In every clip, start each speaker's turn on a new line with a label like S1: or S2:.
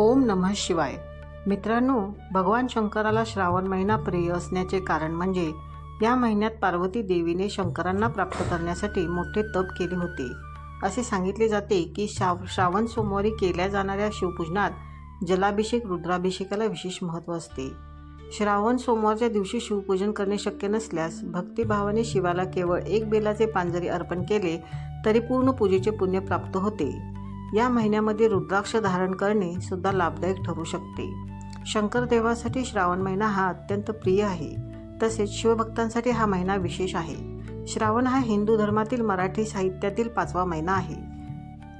S1: ओम नमः शिवाय. मित्रांनो भगवान शंकराला श्रावण महिना प्रिय असण्याचे कारण म्हणजे या महिन्यात पार्वती देवीने शंकरांना प्राप्त करण्यासाठी मोठे तप केले होते. असे सांगितले जाते की श्राव श्रावण सोमवारी केल्या जाणाऱ्या शिवपूजनात जलाभिषेक रुद्राभिषेकाला विशेष महत्त्व असते. श्रावण सोमवारच्या दिवशी शिवपूजन करणे शक्य नसल्यास भक्तिभावाने शिवाला केवळ एक बेलाचे पांजरी अर्पण केले तरी पूर्ण पूजेचे पुण्य प्राप्त होते. या महिन्यामध्ये रुद्राक्ष धारण करणे सुद्धा लाभदायक ठरू शकते. शंकरदेवासाठी श्रावण महिना हा अत्यंत प्रिय आहे. तसेच शिवभक्तांसाठी हा महिना विशेष आहे. श्रावण हा हिंदू धर्मातील मराठी साहित्यातील पाचवा महिना आहे.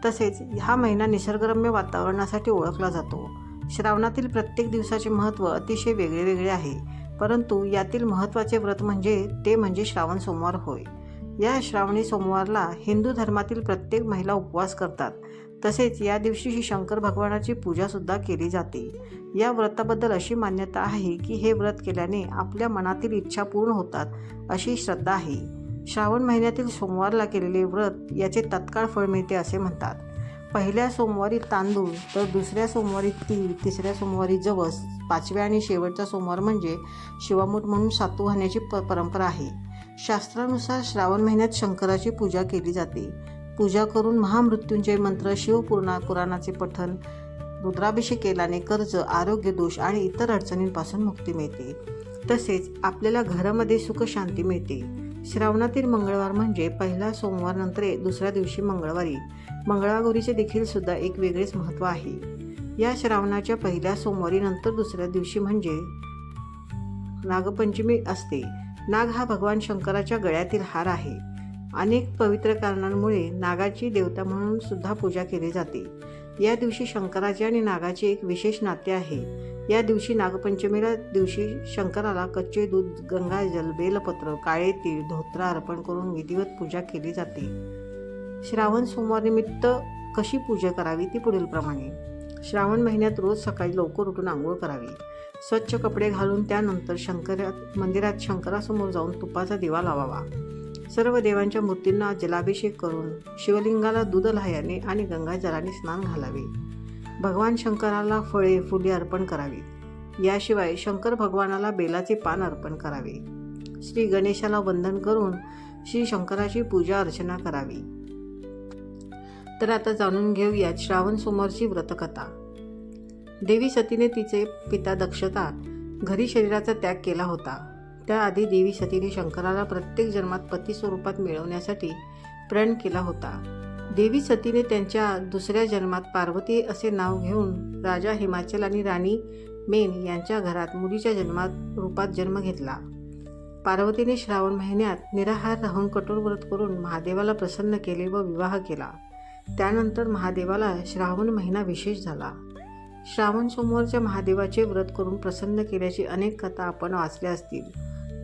S1: तसेच हा महिना निसर्गरम्य वातावरणासाठी ओळखला जातो. श्रावणातील प्रत्येक दिवसाचे महत्त्व अतिशय वेगळे वेगळे आहे. परंतु यातील महत्त्वाचे व्रत म्हणजे ते म्हणजे श्रावण सोमवार होय. या श्रावणी सोमवारला हिंदू धर्मातील प्रत्येक महिला उपवास करतात. तसेच या दिवशी ही शंकर भगवानाची पूजासुद्धा केली जाते. या व्रताबद्दल अशी मान्यता आहे की हे व्रत केल्याने आपल्या मनातील इच्छा पूर्ण होतात अशी श्रद्धा आहे. श्रावण महिन्यातील सोमवारला केलेले व्रत याचे तत्काळ फळ मिळते असे म्हणतात. पहिल्या सोमवारी तांदूळ तर दुसऱ्या सोमवारी तीळ तिसऱ्या सोमवारी जवस पाचव्या आणि शेवटचा सोमवार म्हणजे शिवामूठ म्हणून सातू वाहण्याची प परंपरा आहे. शास्त्रानुसार श्रावण महिन्यात शंकराची पूजा केली जाते. पूजा करून महामृत्युंजय मंत्र शिवपूर्णा पुराणाचे पठन रुद्राभिषेक केल्याने कर्ज आरोग्य दोष आणि इतर अडचणींपासून मुक्ती मिळते. तसेच आपल्याला घरामध्ये सुखशांती मिळते. श्रावणातील मंगळवार म्हणजे पहिला सोमवार नंतर दुसऱ्या दिवशी मंगळवारी. मंगळागौरीचे देखील सुद्धा एक वेगळेच महत्त्व आहे. या श्रावणाच्या पहिल्या सोमवारी नंतर दुसऱ्या दिवशी म्हणजे नागपंचमी असते. नाग हा भगवान शंकराच्या गळ्यातील हार आहे. अनेक पवित्र कारणांमुळे नागाची देवता म्हणून सुद्धा पूजा केली जाते. या दिवशी शंकराचे आणि नागाचे एक विशेष नाते आहे. या दिवशी नागपंचमीला दिवशी शंकराला कच्चे दूध गंगाजल बेलपत्र काळे तीळ धोत्रा अर्पण करून विधिवत पूजा केली जाते. श्रावण सोमवार निमित्त कशी पूजा करावी ती पुढील प्रमाणे श्रावण महिन्यात रोज सकाळी लवकर उठून आंघोळ करावी. स्वच्छ कपडे घालून त्यानंतर शंकरात मंदिरात शंकरासमोर जाऊन तुपाचा दिवा लावावा. सर्व देवांच्या मूर्तींना जलाभिषेक करून शिवलिंगाला दूध लहायाने आणि गंगाजलाने स्नान घालावे. भगवान शंकराला फळे फुले अर्पण करावी. याशिवाय शंकर भगवानाला बेलाचे पान अर्पण करावे. श्री गणेशाला वंदन करून श्री शंकराची पूजा अर्चना करावी. तर आता जाणून घेऊया श्रावण सोमवारची व्रतकथा. देवी सतीने तिचे पिता दक्षता घरी शरीराचा त्याग केला होता. त्याआधी देवी सतीने शंकराला प्रत्येक जन्मात पती स्वरूपात मिळवण्यासाठी प्रण केला होता. देवी सतीने त्यांच्या दुसऱ्या जन्मात पार्वती असे नाव घेऊन राजा हिमाचल आणि राणी मेन यांच्या घरात मुलीच्या जन्मात रूपात जन्म घेतला. पार्वतीने श्रावण महिन्यात निराहार राहून कठोर व्रत करून महादेवाला प्रसन्न केले व विवाह केला. त्यानंतर महादेवाला श्रावण महिना विशेष झाला. श्रावण सोमवारच्या महादेवाचे व्रत करून प्रसन्न केल्याची अनेक कथा आपण वाचल्या असतील.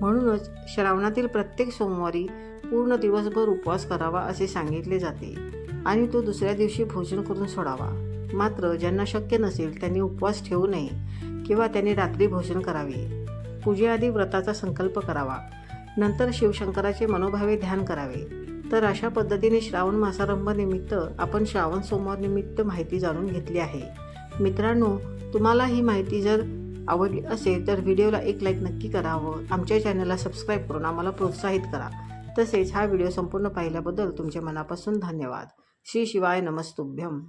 S1: म्हणूनच श्रावणातील प्रत्येक सोमवारी पूर्ण दिवसभर उपवास करावा असे सांगितले जाते आणि तो दुसऱ्या दिवशी भोजन करून सोडावा. मात्र ज्यांना शक्य नसेल त्यांनी उपवास ठेवू नये किंवा त्यांनी रात्री भोजन करावे. पूजेआधी व्रताचा संकल्प करावा. नंतर शिवशंकराचे मनोभावे ध्यान करावे. तर अशा पद्धतीने श्रावण मासारंभानिमित्त आपण श्रावण सोमवार निमित्त माहिती जाणून घेतली आहे. मित्रांनो तुम्हाला ही माहिती जर आवडली असेल तर व्हिडिओला एक लाईक नक्की करावं. आमच्या चॅनलला सबस्क्राईब करून आम्हाला प्रोत्साहित करा. तसेच हा व्हिडिओ संपूर्ण पाहिल्याबद्दल तुमच्या मनापासून धन्यवाद. श्री शिवाय नमस्तुभ्यम.